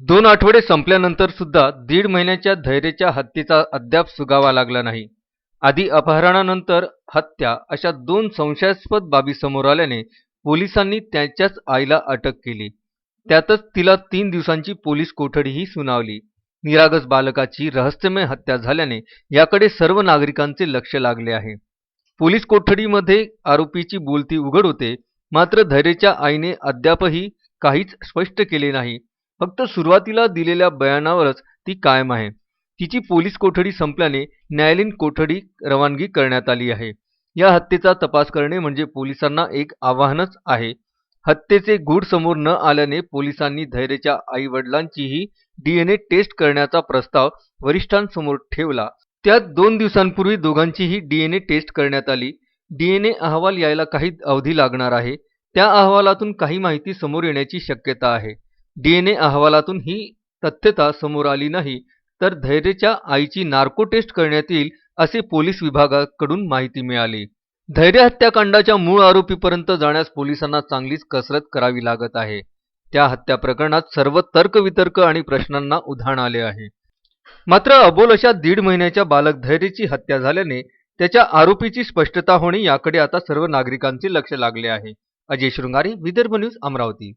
दोन आठवडे संपल्यानंतर सुद्धा दीड महिन्याच्या धैर्याच्या हत्येचा अद्याप सुगावा लागला नाही. आधी अपहरणानंतर हत्या अशा दोन संशयास्पद बाबी समोर आल्याने पोलिसांनी त्याच्याच आईला अटक केली. त्यातच तिला तीन दिवसांची पोलीस कोठडीही सुनावली. निरागस बालकाची रहस्यमय हत्या झाल्याने याकडे सर्व नागरिकांचे लक्ष लागले आहे. पोलीस कोठडीमध्ये आरोपीची बोलती उघड होते मात्र धैर्यच्या आईने अद्यापही काहीच स्पष्ट केले नाही. फक्त सुरुवातीला दिलेल्या बयानावरच ती कायम आहे. तिची पोलीस कोठडी संपल्याने न्यायालयीन कोठडी रवानगी करण्यात आली आहे. या हत्येचा तपास करणे म्हणजे पोलिसांना एक आव्हानच आहे. हत्येचे गूढ समोर न आल्याने पोलिसांनी धैर्यच्या आई वडिलांचीही डीएनए टेस्ट करण्याचा प्रस्ताव वरिष्ठांसमोर ठेवला. त्यात दोन दिवसांपूर्वी दोघांचीही डीएनए टेस्ट करण्यात आली. डीएनए अहवाल यायला काही अवधी लागणार आहे. त्या अहवालातून काही माहिती समोर येण्याची शक्यता आहे. डीएनए अहवालातून ही तथ्यता समोर आली नाही तर धैर्यच्या आईची नार्को टेस्ट करण्यात येईल असे पोलीस विभागाकडून माहिती मिळाली. धैर्य हत्याकांडाच्या मूळ आरोपीपर्यंत जाण्यास पोलिसांना चांगलीच कसरत करावी लागत आहे. त्या हत्या प्रकरणात सर्व तर्कवितर्क आणि प्रश्नांना उधाण आले आहे. मात्र अबोल अशा दीड महिन्याच्या बालक धैर्यची हत्या झाल्याने त्याच्या आरोपीची स्पष्टता होणे याकडे आता सर्व नागरिकांचे लक्ष लागले आहे. अजय शृंगारे विदर्भ न्यूज अमरावती.